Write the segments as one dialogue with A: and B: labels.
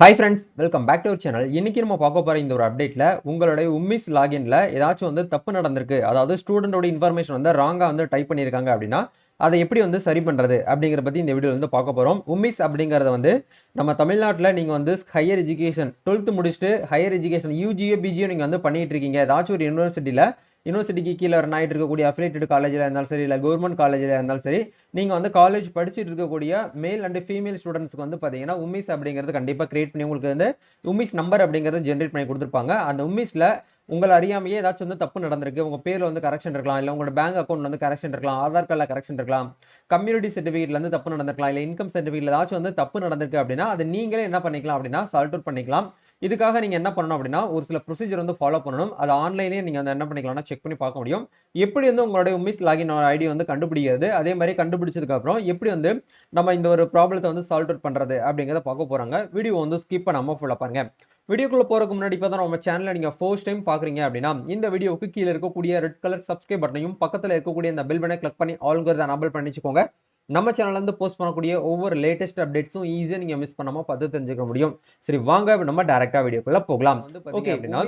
A: Hi friends welcome back to our channel இன்னைக்கு நம்ம பார்க்க போகிற இந்த ஒரு அப்டேட்ல உங்களுடைய உம்மிஸ் லாகின்ல ஏதாச்சும் வந்து தப்பு நடந்திருக்கு. அதாவது ஸ்டூடெண்டோட இன்ஃபர்மேஷன் வந்து ராங்காக வந்து டைப் பண்ணியிருக்காங்க அப்படின்னா அதை எப்படி வந்து சரி பண்ணுறது அப்படிங்கிற பற்றி இந்த வீடியோ வந்து பார்க்க போகிறோம் உம்மிஸ் அப்படிங்கறத வந்து நம்ம தமிழ்நாட்டில் நீங்கள் வந்து ஹையர் எஜுகேஷன் டுவெல்த் முடிச்சுட்டு ஹையர் எஜுகேஷன் யூஜியோ பிஜியோ நீங்கள் வந்து பண்ணிட்டு இருக்கீங்க. ஏதாச்சும் ஒரு யூனிவர்சிட்டியில் யூனிவர்சிட்டிக்கு கீழே ரன் ஆகிட்டு இருக்கக்கூடிய அஃபிலேட்டட் காலேஜில் இருந்தாலும் சரி இல்லை கவர்மெண்ட் காலேஜில் இருந்தாலும் சரி நீங்கள் வந்து காலேஜ் படிச்சுட்டு இருக்கக்கூடிய மேல் அண்ட் ஃபீமேல் ஸ்டூடெண்ட்ஸ்க்கு வந்து பார்த்தீங்கன்னா உமிஸ் அப்படிங்கிறது கண்டிப்பாக கிரியேட் பண்ணி உங்களுக்கு வந்து உமிஸ் நம்பர் அப்படிங்கிறது ஜென்ரேட் பண்ணி கொடுத்துருப்பாங்க. அந்த உமிஸில் உங்களை அறியாமையே ஏதாச்சும் வந்து தப்பு நடந்திருக்கு உங்கள் பேரில் வந்து கரெக்ஷன் இருக்கலாம் இல்லை உங்களோட பேங்க் அக்கௌண்ட்ல வந்து கரெக்ஷன் இருக்கலாம் ஆதார் கார்டில் கரெக்ஷன் இருக்கலாம் கம்யூனிட்டி சர்டிஃபிகேட்ல இருந்து தப்பு நடந்திருக்கலாம் இல்லை இன்கம் சர்டிஃபிகேட்ல ஏதாச்சும் வந்து தப்பு நடந்திருக்கு அப்படின்னா அது நீங்களே என்ன பண்ணிக்கலாம் அப்படின்னா சால்ட் அவுட் பண்ணிக்கலாம். இதுக்காக நீங்க என்ன பண்ணணும் அப்படின்னா ஒரு சில ப்ரொசீஜர் வந்து ஃபாலோ பண்ணணும். அது ஆன்லைனே நீங்க வந்து என்ன பண்ணிக்கலாம்னா செக் பண்ணி பார்க்க முடியும். எப்படி வந்து உங்களுடைய உமிஸ் லாகின் ஐடி வந்து கண்டுபிடிக்கிறது அதே மாதிரி கண்டுபிடிச்சதுக்கு அப்புறம் எப்படி வந்து நம்ம இந்த ஒரு ப்ராப்ளத்தை வந்து சால்வ் அவுட் பண்றது அப்படிங்கிறத பார்க்க போறாங்க. வீடியோ வந்து ஸ்கிப் பண்ணாம ஃபுல்லா பாருங்க. வீடியோக்குள்ள போறதுக்கு முன்னாடி இப்போ தான் நம்ம சேனலை நீங்க ஃபர்ஸ்ட் டைம் பாக்குறீங்க அப்படின்னா இந்த வீடியோவுக்கு கீழே இருக்கக்கூடிய ரெட் கலர் சப்ஸ்கிரைப் பட்டனையும் பக்கத்தில் இருக்கக்கூடிய இந்த பெல் பட்டனை கிளிக் பண்ணி ஆளுங்கிறத அனபிள் பண்ணிச்சுக்கோங்க. நம்ம சேனல்ல இருந்து போஸ்ட் பண்ணக்கூடிய ஒவ்வொரு லேட்டஸ்ட் அப்டேட்ஸும் ஈஸியா நீங்க மிஸ் பண்ணாம பார்த்து தெரிஞ்சுக்க முடியும். சரி வாங்க நம்ம டைரக்டா வீடியோக்குள்ள போகலாம். ஓகே அப்படின்னா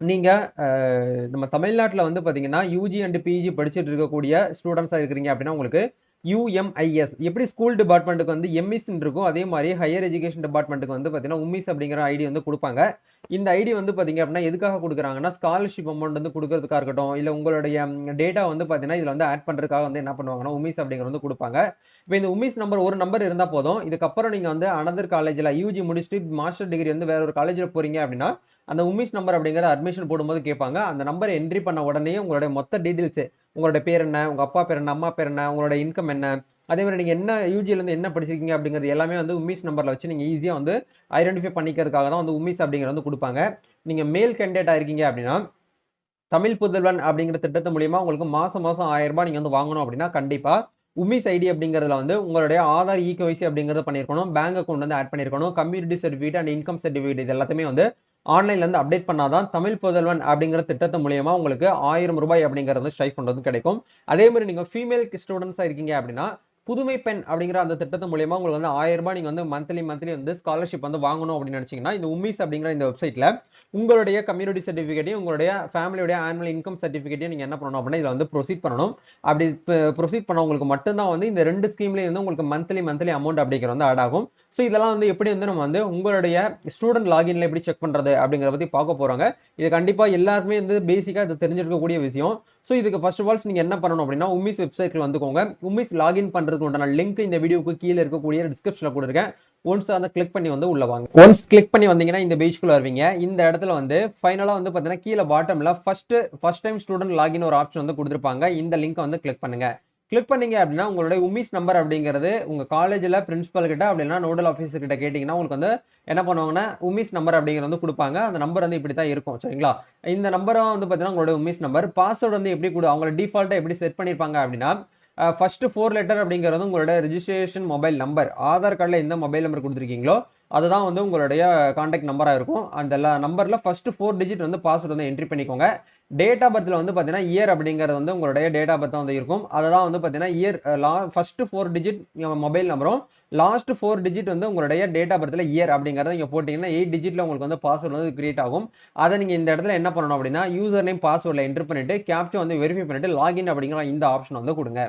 A: நீங்க அஹ், நம்ம தமிழ்நாட்டுல வந்து பாத்தீங்கன்னா யூஜி அண்ட் பிஜி படிச்சுட்டு இருக்கக்கூடிய ஸ்டூடெண்ட்ஸா இருக்கிறீங்க அப்படின்னா உங்களுக்கு யூஎம்ஐஎஸ் எப்படி ஸ்கூல் டிபார்ட்மெண்ட்டுக்கு வந்து எம்இஸ்ன்னு இருக்கும் அதே மாதிரி ஹையர் எஜுகேஷன் டிபார்ட்மெண்ட்டுக்கு வந்து பார்த்தீங்கன்னா உம்மிஸ் அப்படிங்கிற ஐடி வந்து கொடுப்பாங்க. இந்த ஐடி வந்து பார்த்தீங்க அப்படின்னா எதுக்காக கொடுக்குறாங்கன்னா ஸ்காலர்ஷிப் அமௌண்ட் வந்து கொடுக்கறதுக்காக இருக்கட்டும் இல்லை உங்களுடைய டேட்டா வந்து பார்த்தீங்கன்னா இதில் வந்து ஆட் பண்ணுறதுக்காக வந்து என்ன பண்ணுவாங்கன்னா உமிஸ் அப்படிங்கிற வந்து கொடுப்பாங்க. இப்போ இந்த உமிஸ் நம்பர் ஒரு நம்பர் இருந்தால் போதும். இதுக்கப்புறம் நீங்கள் வந்து அனதர் காலேஜில் யூஜி முடிச்சுட்டு மாஸ்டர் டிகிரி வந்து வேற ஒரு காலேஜில் போகிறீங்க அப்படின்னா அந்த உமிஸ் நம்பர் அப்படிங்கிற அட்மிஷன் போடும்போது கேட்பாங்க. அந்த நம்பரை என்ட்ரி பண்ண உடனே உங்களுடைய மொத்த டீட்டெயில்ஸ் உங்களோட பேர் என்ன உங்கள் அப்பா பேர் என்ன அம்மா பேர் என்ன உங்களோட இன்கம் என்ன? அதே மாதிரி நீங்கள் என்ன யூஜிலேருந்து என்ன படிச்சிருக்கீங்க அப்படிங்கிறது எல்லாமே வந்து உமிஸ் நம்பரில் வச்சு நீங்கள் ஈஸியாக வந்து ஐடென்டிஃபை பண்ணிக்கிறதுக்காக தான் வந்து உமிஸ் அப்படிங்கிறது வந்து கொடுப்பாங்க. நீங்கள் மேல் கேண்டிடேட்டாக இருக்கீங்க அப்படின்னா தமிழ் புதல்வன் அப்படிங்கிற திட்டத்து மூலியமா உங்களுக்கு மாசம் மாசம் ஆயிரம் ரூபாய் நீங்க வந்து வாங்கணும் அப்படின்னா கண்டிப்பா உமிஸ் ஐடி அப்படிங்கிறதுல வந்து உங்களுடைய ஆதார் ஈகோவைசி அப்படிங்கிறத பண்ணியிருக்கணும் பேங்க் அக்கௌண்ட் வந்து ஆட் பண்ணியிருக்கணும் community certificate and income certificate இது எல்லாத்தையுமே வந்து ஆன்லைன்லேருந்து அப்டேட் பண்ணாதான் தமிழ் புதல்வன் அப்படிங்கிற திட்டத்து மூலியமாக உங்களுக்கு ஆயிரம் ரூபாய் அப்படிங்கிறது ஸ்ட்ரைக் பண்றது கிடைக்கும். அதே மாதிரி நீங்கள் ஃபீமேல் ஸ்டூடெண்ட்ஸாக இருக்கீங்க அப்படின்னா புதுமை பெண் அப்படிங்கிற அந்த திட்டத்து மூலியமாக உங்களுக்கு வந்து ஆயிரம் ரூபாய் நீங்கள் வந்து மந்த்லி மந்த்லி வந்து ஸ்காலர்ஷிப் வந்து வாங்கணும் அப்படின்னு நினைச்சீங்கன்னா இந்த உமிஸ் அப்படிங்கிற இந்த வெப்சைட்டில் உங்களுடைய கம்யூனிட்டி சர்டிஃபிகேட்டையும் உங்களுடைய ஃபேமிலியுடைய ஆனுவல் இன்கம் சர்டிஃபிகேட்டையும் நீங்கள் என்ன பண்ணணும் அப்படின்னா இதில் வந்து ப்ரொசீட் பண்ணணும். அப்படி ப்ரொசீட் பண்ணவங்களுக்கு மட்டும்தான் வந்து இந்த ரெண்டு ஸ்கீம்லேயும் வந்து உங்களுக்கு மந்த்லி மந்த்லி அமௌண்ட் அப்படிங்கிற வந்து ஆட் ஆகும். ஸோ இதெல்லாம் வந்து எப்படி வந்து நம்ம வந்து உங்களுடைய ஸ்டூடெண்ட் லாகின்ல எப்படி செக் பண்றது அப்படிங்கிறத பத்தி பார்க்க போறாங்க. இது கண்டிப்பா எல்லாருமே வந்து பேசிக்கா இது தெரிஞ்சிருக்கக்கூடிய விஷயம். ஸோ இதுக்கு ஃபர்ஸ்ட் ஆஃப் ஆல்ஸ் நீங்க என்ன பண்ணணும் அப்படின்னா உமிஸ் வெப்சைட்ல வந்துக்கோங்க. உமிஸ் லாகின் பண்றதுக்கு உண்டான லிங்க் இந்த வீடியோக்கு கீழே இருக்கக்கூடிய டிஸ்கிரிப்ஷன்ல கொடுத்துருக்கேன். ஒன்ஸ் அதை கிளிக் பண்ணி வந்து உள்ள வாங்க. ஒன்ஸ் கிளிக் பண்ணி வந்தீங்கன்னா இந்த பேஜ்குள்ள வருவீங்க. இந்த இடத்துல வந்து ஃபைனலா வந்து பாத்தீங்கன்னா கீழே பாட்டம்ல first first time student login ஒரு ஆப்ஷன் வந்து கொடுத்துருப்பாங்க. இந்த லிங்க் வந்து கிளிக் பண்ணுங்க. கிளிக் பண்ணீங்க அப்படின்னா உங்களுடைய உமிஸ் நம்பர் அப்படிங்கிறது உங்க காலேஜ்ல பிரின்சிபல் கிட்ட அப்படின்னா நோடல் ஆஃபீஸர் கிட்ட கேட்டீங்கன்னா உங்களுக்கு வந்து என்ன பண்ணுவாங்கன்னா உமிஸ் நம்பர் அப்படிங்கிறது வந்து கொடுப்பாங்க. அந்த நம்பர் வந்து இப்படி தான் இருக்கும் சரிங்களா? இந்த நம்பரும் வந்து பார்த்தீங்கன்னா உங்களோட உமிஸ் நம்பர் பாஸ்வேர்டு வந்து எப்படி கொடு அவங்களோட டிஃபால்ட்டா எப்படி செட் பண்ணிருப்பாங்க அப்படின்னா ஃபர்ஸ்ட் ஃபோர் லெட்டர் அப்படிங்கிறது உங்களோட ரிஜிஸ்ட்ரேஷன் மொபைல் நம்பர் ஆதார் கார்டில் எந்த மொபைல் நம்பர் கொடுத்துருக்கீங்களோ அதுதான் வந்து உங்களுடைய காண்டாக்ட் நம்பராக இருக்கும். அந்த நம்பரில் ஃபர்ஸ்ட் ஃபோர் டிஜிட் வந்து பாஸ்வேர்டு வந்து என்ட்ரி பண்ணிக்கோங்க. டேட் ஆஃப் பர்த்தில் வந்து பார்த்தீங்கன்னா இயர் அப்படிங்கிறது வந்து உங்களுடைய டேட் ஆஃப் பர்த் வந்து இருக்கும். அதை தான் வந்து பார்த்தீங்கன்னா இயர் லா ஃபர்ஸ்ட் ஃபோர் டிஜிட் மொபைல் நம்பரும் லாஸ்ட் ஃபோர் டிஜிட் வந்து உங்களுடைய டேட் ஆஃப் பர்த்தில் இயர் அப்படிங்கிறத நீங்கள் போட்டிங்கன்னா எயிட் டிஜிட்ல உங்களுக்கு வந்து பாஸ்வேர்டு வந்து கிரியேட் ஆகும். அதை நீங்கள் இந்த இடத்துல என்ன பண்ணணும் அப்படின்னா யூசர் நேம் பாஸ்வேர்டில் என்ட்ரு பண்ணிட்டு கேப்ச்சர் வந்து வெரிஃபை பண்ணிட்டு லாகின் அப்படிங்கிற இந்த ஆப்ஷன் வந்து கொடுங்க.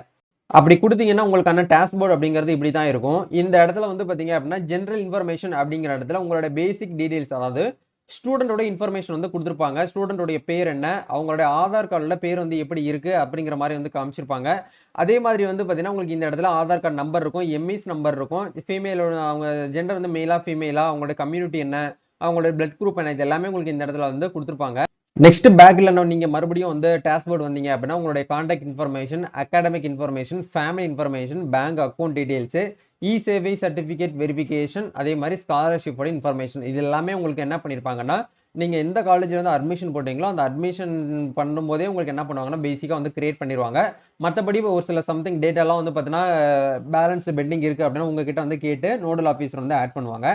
A: அப்படி கொடுத்தீங்கன்னா உங்களுக்கான டேஷ்போர்ட் அப்படிங்கிறது இப்படி தான் இருக்கும். இந்த இடத்துல வந்து பார்த்தீங்க அப்படின்னா ஜென்ரல் இன்ஃபர்மேஷன் அப்படிங்கிற இடத்துல உங்களோட பேசிக் டீடைல்ஸ் அதாவது ஸ்டூடெண்டோட இன்ஃபர்மேஷன் வந்து கொடுத்துருப்பாங்க. ஸ்டூடெண்டோடைய பேர் என்ன அவங்களுடைய ஆதார் கார்டில் பேர் வந்து எப்படி இருக்குது அப்படிங்கிற மாதிரி வந்து காமிச்சிருப்பாங்க. அதே மாதிரி வந்து பார்த்தீங்கன்னா உங்களுக்கு இந்த இடத்துல ஆதார் கார்டு நம்பர் இருக்கும் எம்இஸ் நம்பர் இருக்கும். ஃபீமேலோட அவங்க ஜெண்டர் வந்து மேலா ஃபீமேலா அவங்களோட கம்யூனிட்டி என்ன அவங்களோட பிளட் குரூப் என்ன இது எல்லாமே உங்களுக்கு இந்த இடத்துல வந்து கொடுத்துருப்பாங்க. நெக்ஸ்ட் பேக்ல நீங்க மறுபடியும் வந்து டேஷ்போர்ட் வந்தீங்க அப்படின்னா உங்களுடைய contact information academic information family information bank account details e Sevai certificate verification அதே மாதிரி ஸ்காலர்ஷிப்போட இன்ஃபர்மேஷன் இது எல்லாமே உங்களுக்கு என்ன பண்ணியிருப்பாங்கன்னா நீங்க எந்த காலேஜ்ல வந்து அட்மிஷன் போட்டீங்களோ அந்த அட்மிஷன் பண்ணும்போதே உங்களுக்கு என்ன பண்ணுவாங்கன்னா பேசிக்கா வந்து கிரியேட் பண்ணிடுவாங்க மற்றபடி ஒரு சில சம்திங் டேட்டாலாம் வந்து பார்த்தீங்கன்னா பேலன்ஸ் பெண்டிங் இருக்கு அப்படின்னா உங்ககிட்ட வந்து கேட்டு நோடல் ஆஃபீஸர் வந்து ஆட் பண்ணுவாங்க.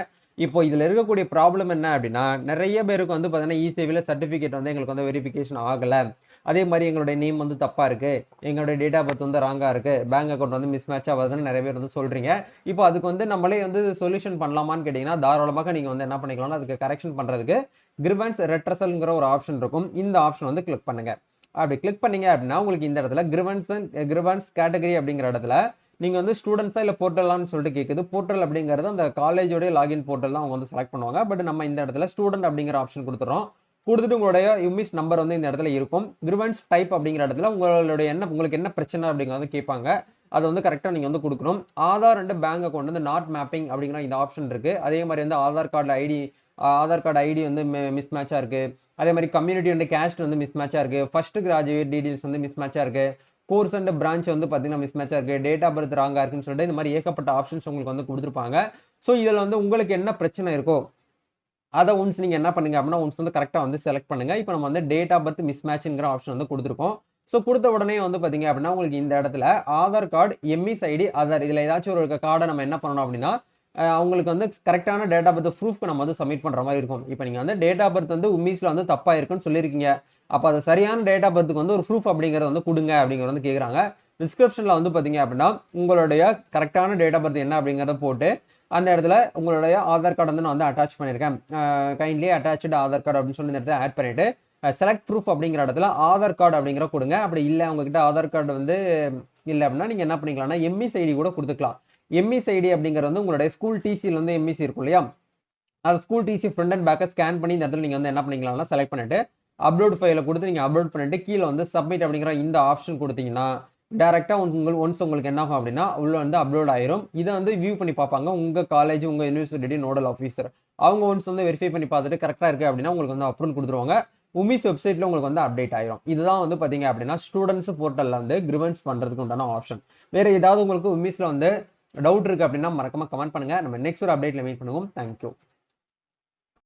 A: இப்போ இதில் இருக்கக்கூடிய ப்ராப்ளம் என்ன அப்படின்னா நிறைய பேருக்கு வந்து பார்த்தீங்கன்னா இ சேவையில் சர்டிஃபிகேட் வந்து எங்களுக்கு வந்து வெரிஃபிகேஷன் ஆகலை. அதே மாதிரி எங்களுடைய நேம் வந்து தப்பாக இருக்குது எங்களுடைய டேட் ஆஃப் பர்த் வந்து ராங்காக இருக்குது பேங்க் அக்கௌண்ட் வந்து மிஸ் மேட்ச் ஆகுதுன்னு நிறைய பேர் வந்து சொல்கிறீங்க இப்போ அதுக்கு வந்து நம்மளே வந்து சொல்யூஷன் பண்ணலாமான்னு கேட்டிங்கன்னா தாராளமாக நீங்கள் வந்து என்ன பண்ணிக்கலாம்னா அதுக்கு கரெக்ஷன் பண்ணுறதுக்கு கிரிவன்ஸ் ரெட்ரசல்ங்கிற ஒரு ஆப்ஷன் இருக்கும். இந்த ஆப்ஷன் வந்து கிளிக் பண்ணுங்க. அப்படி கிளிக் பண்ணீங்க அப்படின்னா உங்களுக்கு இந்த இடத்துல கிரிவன்ஸ் கிரிவன்ஸ் கேட்டகரி அப்படிங்கிற இடத்துல நீங்கள் வந்து ஸ்டூடெண்ட்ஸாக இல்லை போர்ட்டலான்னு சொல்லிட்டு கேட்குது போர்ட்டல் அப்படிங்கிறது அந்த காலேஜோட லாகின் போர்ட்டல் தான் அவங்க வந்து செலக்ட் பண்ணுவாங்க. பட் நம்ம இந்த இடத்துல ஸ்டூடெண்ட் அப்படிங்கிற ஆப்ஷன் கொடுத்துறோம். கொடுத்துட்டு உங்களுடைய யூமிஸ் நம்பர் வந்து இந்த இடத்துல இருக்கும். கிரிவன்ஸ் டைப் அப்படிங்கிற இடத்துல உங்களுடைய என்ன உங்களுக்கு என்ன பிரச்சனை அப்படிங்கிறத கேட்பாங்க. அதை வந்து கரெக்டாக நீங்கள் வந்து கொடுக்கணும். ஆதார் அண்ட் பேங்க் அக்கௌண்ட் வந்து நாட் மேப்பிங் அப்படிங்கிற இந்த ஆப்ஷன் இருக்கு. அதே மாதிரி வந்து Aadhaar card ID Aadhaar card ID வந்து மிஸ் மேட்சாக இருக்கு. அதே மாதிரி கம்யூனிட்டி வந்து கேஸ்ட் வந்து மிஸ் மேட்சாக இருக்கு. ஃபர்ஸ்ட் கிராஜுவேட் டீடைல்ஸ் வந்து மிஸ் மேட்சாக இருக்கு. கோர்ஸ் அண்ட் பிரான்ச் வந்து பார்த்தீங்கன்னா மிஸ் மேட்சாக இருக்கு. டேட் ஆஃப் பர்த் ராங்காக இருக்குன்னு சொல்லிட்டு இந்த மாதிரி ஏகப்பட்ட ஆப்ஷன்ஸ் உங்களுக்கு வந்து கொடுத்துருப்பாங்க. ஸோ இதில் வந்து உங்களுக்கு என்ன பிரச்சனை இருக்கோ அதை ஒன்ஸ் நீங்கள் என்ன பண்ணுங்க அப்படின்னா ஒன்ஸ் வந்து கரெக்டாக வந்து செலக்ட் பண்ணுங்க. இப்போ நம்ம வந்து டேட் ஆஃப் பர்த் மிஸ் மேட்ச்ங்கிற ஆப்ஷன் வந்து கொடுத்துருக்கோம். ஸோ கொடுத்த உடனே வந்து பார்த்தீங்க அப்படின்னா உங்களுக்கு இந்த இடத்துல Aadhaar card EMIS ID Aadhaar இதில் ஏதாச்சும் ஒரு கார்டை நம்ம என்ன பண்ணணும் அப்படின்னா அவங்களுக்கு வந்து கரெக்டான டேட் ஆஃப் பர்த் ப்ரூஃப் நம்ம வந்து சப்மிட் பண்ணுற மாதிரி இருக்கும். இப்போ நீங்கள் வந்து டேட் ஆஃப் பர்த் வந்து உமீஸ்ல வந்து தப்பாக இருக்குன்னு சொல்லியிருக்கீங்க. அப்போ அது சரியான டேட் ஆஃப் பர்த்துக்கு வந்து ஒரு ப்ரூஃப் அப்படிங்கறத வந்து கொடுங்க அப்படிங்கிறத வந்து கேட்குறாங்க டிஸ்கிரிப்ஷனில் வந்து பார்த்தீங்க அப்படின்னா உங்களுடைய கரெக்டான டேட் ஆஃப் பர்த் என்ன அப்படிங்கிறத போட்டு அந்த இடத்துல உங்களுடைய ஆதார் கார்டு வந்து நான் வந்து அட்டாச் பண்ணியிருக்கேன். கைண்ட்லி அட்டாச்சு ஆதார் கார்டு அப்படின்னு சொல்லி இந்த இடத்துல ஆட் பண்ணிட்டு செலக்ட் ப்ரூஃப் அப்படிங்கிற இடத்துல ஆதார் கார்டு அப்படிங்கிற கொடுங்க. அப்படி இல்லை உங்ககிட்ட ஆதார் கார்டு வந்து இல்லை அப்படின்னா நீங்கள் என்ன பண்ணிக்கலாம்னா எம்இஸ் ஐடி கூட கொடுத்துக்கலாம். எம்இஸ் ஐடி அப்படிங்கிறது வந்து உங்களுடைய ஸ்கூல் டிசியில் வந்து எம்இசி இருக்கும் இல்லையா? அது ஸ்கூல் டிசி ஃப்ரண்ட் அண்ட் பேக்கை ஸ்கேன் பண்ணி இந்த இடத்துல நீங்கள் வந்து என்ன பண்ணிக்கலாம்னா செலக்ட் பண்ணிட்டு அப்லோட் ஃபைலை கொடுத்து நீங்கள் அப்லோட் பண்ணிட்டு கீழே வந்து சப்மிட் அப்படிங்கிற இந்த ஆப்ஷன் கொடுத்தீங்கன்னா டேரெக்டாக உங்கள் ஒன்ஸ் உங்களுக்கு என்ன ஆகும் அப்படின்னா உள்ள வந்து அப்லோட் ஆயிரும். இதை வந்து வியூ பண்ணி பார்ப்பாங்க. உங்கள் காலேஜ் உங்கள் யூனிவர்சிட்டி நோடல் ஆஃபீஸர் அவங்க ஒன்ஸ் வந்து வெரிஃபை பண்ணி பார்த்துட்டு கரெக்டாக இருக்குது அப்படின்னா உங்களுக்கு வந்து அப்ரூவல் கொடுத்துருவாங்க. உமிஸ் வெப்சைட்ல உங்களுக்கு வந்து அப்டேட் ஆயிரும். இதுதான் வந்து பார்த்தீங்க அப்படின்னா ஸ்டூடெண்ட்ஸ் போர்ட்டலில் வந்து கிரிவன்ஸ் பண்ணுறதுக்கு உண்டான ஆப்ஷன் வேறு ஏதாவது உங்களுக்கு உமிஸில் வந்து டவுட் இருக்குது அப்படின்னா மறக்காம கமெண்ட் பண்ணுங்க. நம்ம நெக்ஸ்ட் ஒரு அப்டேட்டில் மீட் பண்ணுவோம். தேங்க்யூ